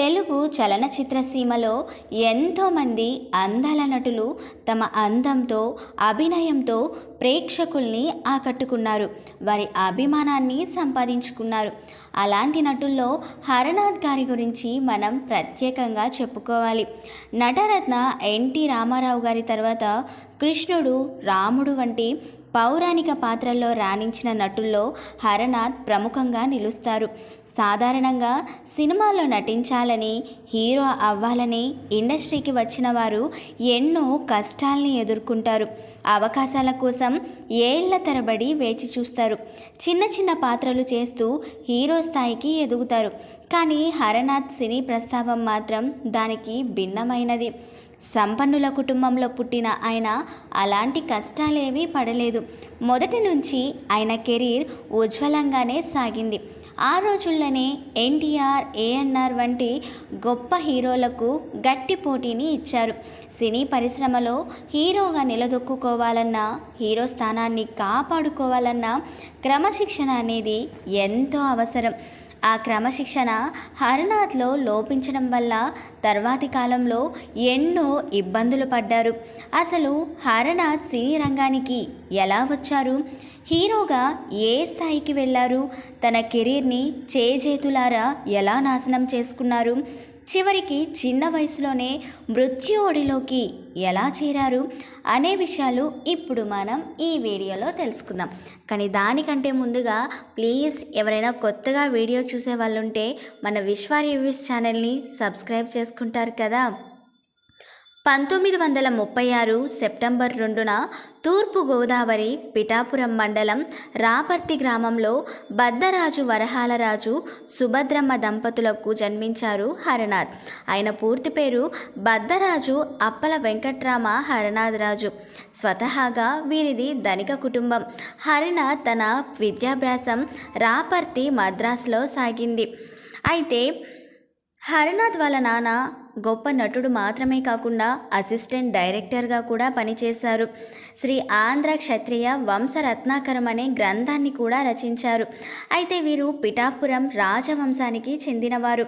తెలుగు చలనచిత్ర సీమలో ఎంతోమంది అందాల నటులు తమ అందంతో అభినయంతో ప్రేక్షకుల్ని ఆకట్టుకున్నారు. వారి అభిమానాన్ని సంపాదించుకున్నారు. అలాంటి నటుల్లో హరనాథ్ గారి గురించి మనం ప్రత్యేకంగా చెప్పుకోవాలి. నటరత్న ఎన్టీ రామారావు గారి తర్వాత కృష్ణుడు రాముడు వంటి పౌరాణిక పాత్రల్లో రాణించిన నటుల్లో హరనాథ్ ప్రముఖంగా నిలుస్తారు. సాధారణంగా సినిమాల్లో నటించాలని హీరో అవ్వాలని ఇండస్ట్రీకి వచ్చిన వారు ఎన్నో కష్టాల్ని ఎదుర్కొంటారు. అవకాశాల కోసం ఏళ్ళ తరబడి వేచి చూస్తారు. చిన్న చిన్న పాత్రలు చేస్తూ హీరో స్థాయికి ఎదుగుతారు. కానీ హరనాథ్ సినీ ప్రస్తావం మాత్రం దానికి భిన్నమైనది. సంపన్నుల కుటుంబంలో పుట్టిన ఆయన అలాంటి కష్టాలేవీ పడలేదు. మొదటి నుంచి ఆయన కెరీర్ ఉజ్వలంగానే సాగింది. ఆ రోజుల్లోనే ఎన్టీఆర్ ఏఎన్ఆర్ వంటి గొప్ప హీరోలకు గట్టి పోటీని ఇచ్చారు. సినీ పరిశ్రమలో హీరోగా నిలదొక్కుకోవాలన్నా హీరో స్థానాన్ని కాపాడుకోవాలన్నా క్రమశిక్షణ అనేది ఎంతో అవసరం. ఆ క్రమశిక్షణ హరనాథ్లో లోపించడం వల్ల తర్వాతి కాలంలో ఎన్నో ఇబ్బందులు పడ్డారు. అసలు హరనాథ్ సినీ రంగానికి ఎలా వచ్చారు? హీరోగా ఏ స్థాయికి వెళ్ళారు తన కెరీర్ని చేజేతులారా ఎలా నాశనం చేసుకున్నారు? చివరికి చిన్న వయసులోనే మృత్యు ఒడిలోకి ఎలా చేరారు అనే విషయాలు ఇప్పుడు మనం ఈ వీడియోలో తెలుసుకుందాం. కానీ దానికంటే ముందుగా ప్లీజ్ ఎవరైనా కొత్తగా వీడియో చూసే వాళ్ళు ఉంటే మన విశ్వ రివ్యూస్ ఛానల్ని సబ్స్క్రైబ్ చేసుకుంటారు కదా. పంతొమ్మిది వందల ముప్పై ఆరు సెప్టెంబర్ రెండున తూర్పు గోదావరి పిఠాపురం మండలం రాపర్తి గ్రామంలో బద్దరాజు వరహాలరాజు సుభద్రమ్మ దంపతులకు జన్మించారు హరనాథ్. ఆయన పూర్తి పేరు బద్దరాజు అప్పల వెంకట్రామ హరనాథ్ రాజు. స్వతహాగా వీరిది ధనిక కుటుంబం. హరినాథ్ తన విద్యాభ్యాసం రాపర్తి మద్రాసులో సాగింది. అయితే హరినాథ్ వాళ్ళ నాన్న గొప్ప నటుడు మాత్రమే కాకుండా అసిస్టెంట్ డైరెక్టర్గా కూడా పనిచేశారు. శ్రీ ఆంధ్ర క్షత్రియ వంశరత్నాకరం అనే గ్రంథాన్ని కూడా రచించారు. అయితే వీరు పిఠాపురం రాజవంశానికి చెందినవారు.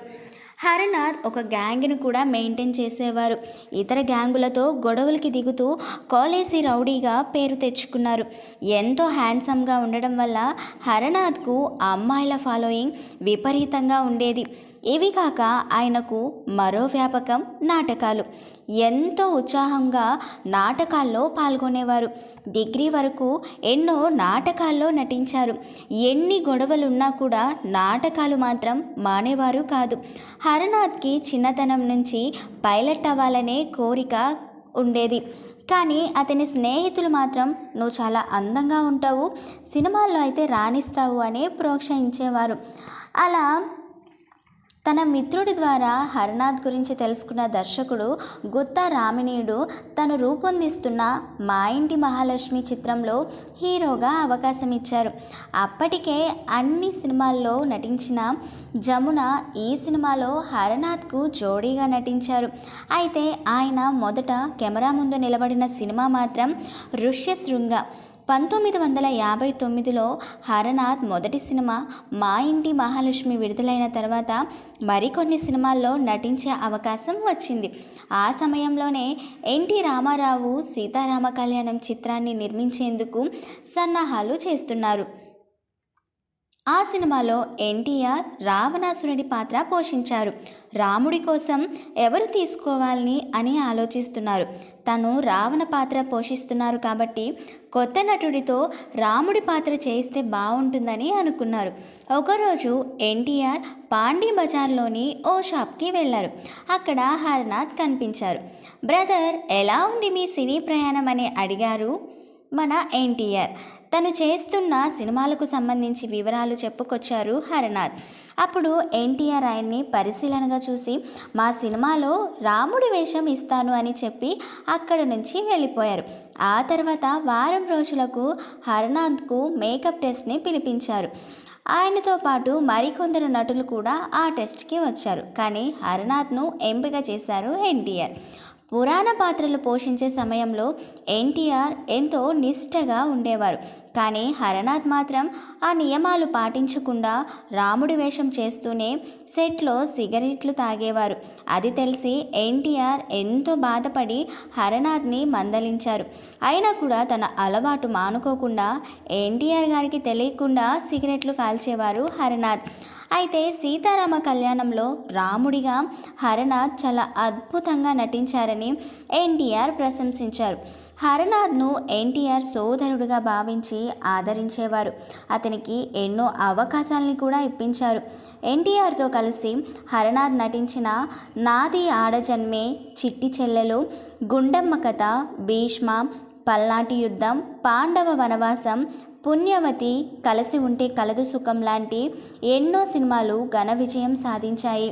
హరనాథ్ ఒక గ్యాంగ్ను కూడా మెయింటైన్ చేసేవారు. ఇతర గ్యాంగులతో గొడవలకి దిగుతూ కాలేజీ రౌడీగా పేరు తెచ్చుకున్నారు. ఎంతో హ్యాండ్సమ్గా ఉండడం వల్ల హరనాథ్కు అమ్మాయిల ఫాలోయింగ్ విపరీతంగా ఉండేది. ఇవి కాక ఆయనకు మరో వ్యాపకం నాటకాలు. ఎంతో ఉత్సాహంగా నాటకాల్లో పాల్గొనేవారు. డిగ్రీ వరకు ఎన్నో నాటకాల్లో నటించారు. ఎన్ని గొడవలున్నా కూడా నాటకాలు మాత్రం మానేవారు కాదు. హరనాథ్కి చిన్నతనం నుంచి పైలట్ అవ్వాలనే కోరిక ఉండేది. కానీ అతని స్నేహితులు మాత్రం నువ్వు చాలా అందంగా ఉంటావు సినిమాల్లో అయితే రాణిస్తావు అనే ప్రోత్సహించేవారు. అలా తన మిత్రుడి ద్వారా హరనాథ్ గురించి తెలుసుకున్న దర్శకుడు గుత్తా రామినీయుడు తను రూపొందిస్తున్న మా ఇంటి మహాలక్ష్మి చిత్రంలో హీరోగా అవకాశం ఇచ్చారు అప్పటికే అన్ని సినిమాల్లో నటించిన జమున ఈ సినిమాలో హరనాథ్కు జోడీగా నటించారు. అయితే ఆయన మొదట కెమెరా ముందు నిలబడిన సినిమా మాత్రం ఋష్యశృంగ. పంతొమ్మిది వందల యాభై తొమ్మిదిలో హరనాథ్ మొదటి సినిమా మా ఇంటి మహాలక్ష్మి విడుదలైన తర్వాత మరికొన్ని సినిమాల్లో నటించే అవకాశం వచ్చింది. ఆ సమయంలోనే ఎన్టీ రామారావు సీతారామ కళ్యాణం చిత్రాన్ని నిర్మించేందుకు సన్నాహాలు చేస్తున్నారు. ఆ సినిమాలో ఎన్టీఆర్ రావణాసురుడి పాత్ర పోషించారు. రాముడి కోసం ఎవరు తీసుకోవాలని అని ఆలోచిస్తున్నారు. తను రావణ పాత్ర పోషిస్తున్నారు కాబట్టి కొత్త నటుడితో రాముడి పాత్ర చేయిస్తే బాగుంటుందని అనుకున్నారు. ఒకరోజు ఎన్టీఆర్ పాండీ బజార్లోని ఓ షాప్కి వెళ్ళారు. అక్కడ హరనాథ్ కనిపించారు. బ్రదర్ ఎలా ఉంది మీ సినీ ప్రయాణం? అని అడిగారు మన ఎన్టీఆర్. తను చేస్తున్న సినిమాలకు సంబంధించి వివరాలు చెప్పుకొచ్చారు హరనాథ్. అప్పుడు ఎన్టీఆర్ ఆయన్ని పరిశీలనగా చూసి మా సినిమాలో రాముడి వేషం ఇస్తాను అని చెప్పి అక్కడి నుంచి వెళ్ళిపోయారు. ఆ తర్వాత వారం రోజులకు హరనాథ్కు మేకప్ టెస్ట్ని పిలిపించారు. ఆయనతో పాటు మరికొందరు నటులు కూడా ఆ టెస్ట్కి వచ్చారు. కానీ హరనాథ్ను ఎంపిక చేశారు ఎన్టీఆర్. పురాణ పాత్రలు పోషించే సమయంలో ఎన్టీఆర్ ఎంతో నిష్టగా ఉండేవారు. కానీ హరనాథ్ మాత్రం ఆ నియమాలు పాటించకుండా రాముడి వేషం చేస్తూనే సెట్లో సిగరెట్లు తాగేవారు. అది తెలిసి ఎన్టీఆర్ ఎంతో బాధపడి హరనాథ్ని మందలించారు. అయినా కూడా తన అలవాటు మానుకోకుండా ఎన్టీఆర్ గారికి తెలియకుండా సిగరెట్లు కాల్చేవారు హరనాథ్. అయితే సీతారామ కళ్యాణంలో రాముడిగా హరనాథ్ చాలా అద్భుతంగా నటించారని ఎన్టీఆర్ ప్రశంసించారు. హరనాథ్ను ఎన్టీఆర్ సోదరుడిగా భావించి ఆదరించేవారు. అతనికి ఎన్నో అవకాశాలని కూడా ఇప్పించారు. ఎన్టీఆర్తో కలిసి హరనాథ్ నటించిన నాది ఆడజన్మే చిట్టి చెల్లెలు గుండమ్మ కథ భీష్మ పల్నాటి యుద్ధం పాండవ వనవాసం పుణ్యవతి కలిసి ఉంటే కలదు సుఖం లాంటి ఎన్నో సినిమాలు ఘన విజయం సాధించాయి.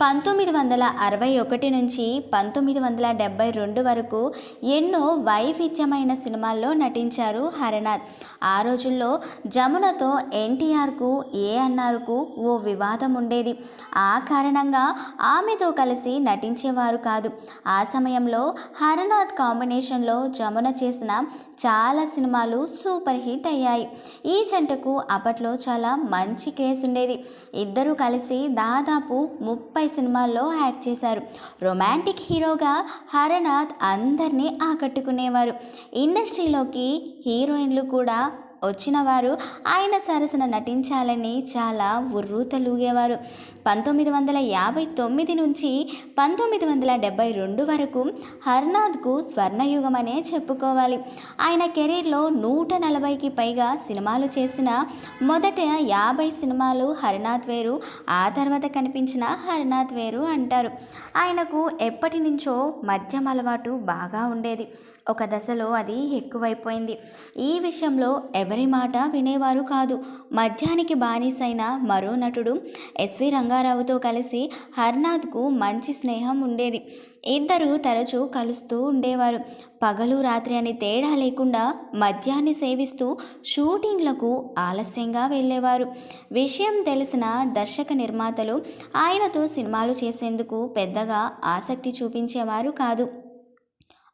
పంతొమ్మిది వందల అరవై ఒకటి నుంచి పంతొమ్మిది వందల డెబ్బై రెండు వరకు ఎన్నో వైవిధ్యమైన సినిమాల్లో నటించారు హరనాథ్. ఆ రోజుల్లో జమునతో ఎన్టీఆర్కు ఏఎన్ఆర్కు ఓ వివాదం ఉండేది. ఆ కారణంగా ఆమెతో కలిసి నటించేవారు కాదు. ఆ సమయంలో హరనాథ్ కాంబినేషన్లో జమున చేసిన చాలా సినిమాలు సూపర్ హిట్ అయ్యాయి. ఈ జంటకు అప్పట్లో చాలా మంచి క్రేజ్ ఉండేది ఇద్దరూ కలిసి దాదాపు ముప్పై సినిమాల్లో యాక్ట్ చేశారు. రొమాంటిక్ హీరోగా హరనాథ్ అందరినీ ఆకట్టుకునేవారు. ఇండస్ట్రీలోకి హీరోయిన్లు కూడా వచ్చిన వారు ఆయన సరసన నటించాలని చాలా ఉర్రూతలూగేవారు. పంతొమ్మిది వందల యాభై తొమ్మిది నుంచి పంతొమ్మిది వందల డెబ్బై రెండు వరకు హర్నాథ్కు స్వర్ణయుగం అనే చెప్పుకోవాలి. ఆయన కెరీర్లో నూట నలభైకి పైగా సినిమాలు చేసిన మొదట యాభై సినిమాలు హరినాథ్ వేరు ఆ తర్వాత కనిపించిన హరినాథ్ వేరు అంటారు. ఆయనకు ఎప్పటి నుంచో మద్యం అలవాటు బాగా ఉండేది. ఒక దశలో అది ఎక్కువైపోయింది. ఈ విషయంలో ఎవరి మాట వినేవారు కాదు. మద్యానికి బానిసైన మరో నటుడు ఎస్వి రంగారావుతో కలిసి హర్నాథ్కు మంచి స్నేహం ఉండేది. ఇద్దరు తరచూ కలుస్తూ ఉండేవారు. పగలు రాత్రి అని తేడా లేకుండా మద్యాన్ని సేవిస్తూ షూటింగ్లకు ఆలస్యంగా వెళ్ళేవారు. విషయం తెలిసిన దర్శక నిర్మాతలు ఆయనతో సినిమాలు చేసేందుకు పెద్దగా ఆసక్తి చూపించేవారు కాదు.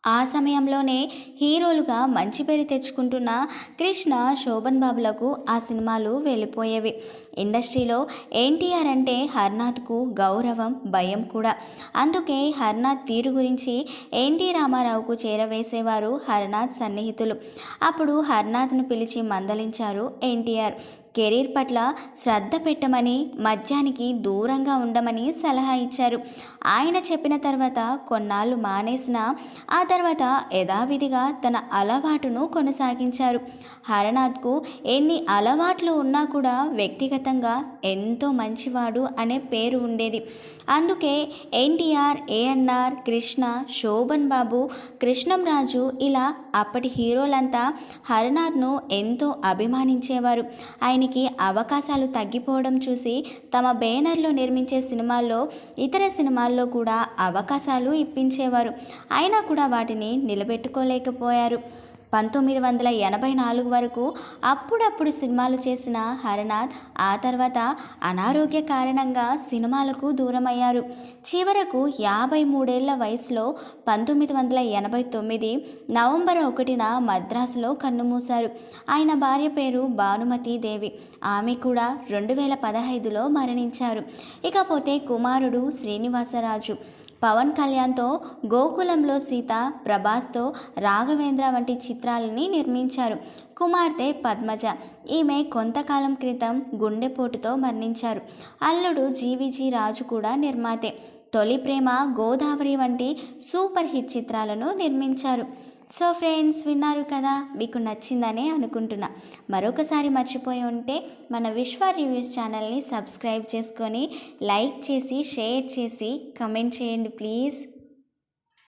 ఆ సమయంలోనే హీరోలుగా మంచి పేరు తెచ్చుకుంటున్న కృష్ణ శోభన్ బాబులకు ఆ సినిమాలు వెళ్ళిపోయేవి. ఇండస్ట్రీలో ఎన్టీఆర్ అంటే హర్నాథ్కు గౌరవం భయం కూడా. అందుకే హర్నాథ్ తీరు గురించి ఎన్టీ రామారావుకు చేరవేసేవారు హర్నాథ్ సన్నిహితులు. అప్పుడు హర్నాథ్ను పిలిచి మందలించారు ఎన్టీఆర్. కెరీర్ పట్ల శ్రద్ధ పెట్టమని మద్యానికి దూరంగా ఉండమని సలహా ఇచ్చారు. ఆయన చెప్పిన తర్వాత కొన్నాళ్ళు మానేసిన ఆ తర్వాత యథావిధిగా తన అలవాటును కొనసాగించారు. హరనాథ్కు ఎన్ని అలవాట్లు ఉన్నా కూడా వ్యక్తిగతంగా ఎంతో మంచివాడు అనే పేరు ఉండేది. అందుకే ఎన్టీఆర్ ఏఎన్ఆర్ కృష్ణ శోభన్ బాబు కృష్ణంరాజు ఇలా అప్పటి హీరోలంతా హరనాథ్ను ఎంతో అభిమానించేవారు. ఆయన ఆయనకి అవకాశాలు తగ్గిపోవడం చూసి తమ బ్యానర్లో నిర్మించే సినిమాల్లో ఇతర సినిమాల్లో కూడా అవకాశాలు ఇప్పించేవారు. అయినా కూడా వాటిని నిలబెట్టుకోలేకపోయారు. పంతొమ్మిది వందల ఎనభై నాలుగు వరకు అప్పుడప్పుడు సినిమాలు చేసిన హరనాథ్ ఆ తర్వాత అనారోగ్య కారణంగా సినిమాలకు దూరమయ్యారు. చివరకు యాభై మూడేళ్ళ వయసులో పంతొమ్మిది వందల ఎనభై తొమ్మిది నవంబర్ ఒకటిన మద్రాసులో కన్నుమూశారు. ఆయన భార్య పేరు భానుమతి దేవి. ఆమె కూడా రెండు వేల పదహైదులో మరణించారు. ఇకపోతే కుమారుడు శ్రీనివాసరాజు. పవన్ కళ్యాణ్తో గోకులంలో సీత ప్రభాస్తో రాఘవేంద్ర వంటి చిత్రాలని నిర్మించారు. కుమార్తె పద్మజ. ఈమె కొంతకాలం క్రితం గుండెపోటుతో మరణించారు. అల్లుడు జీవిజీ రాజు కూడా నిర్మాతే. తొలి ప్రేమ గోదావరి వంటి సూపర్ హిట్ చిత్రాలను నిర్మించారు. సో ఫ్రెండ్స్ విన్నారు కదా మీకు నచ్చిందనే అనుకుంటున్నా. మరొకసారి మర్చిపోయి ఉంటే మన విశ్వ రివ్యూస్ ఛానల్ని సబ్స్క్రైబ్ చేసుకొని లైక్ చేసి షేర్ చేసి కమెంట్ చేయండి ప్లీజ్.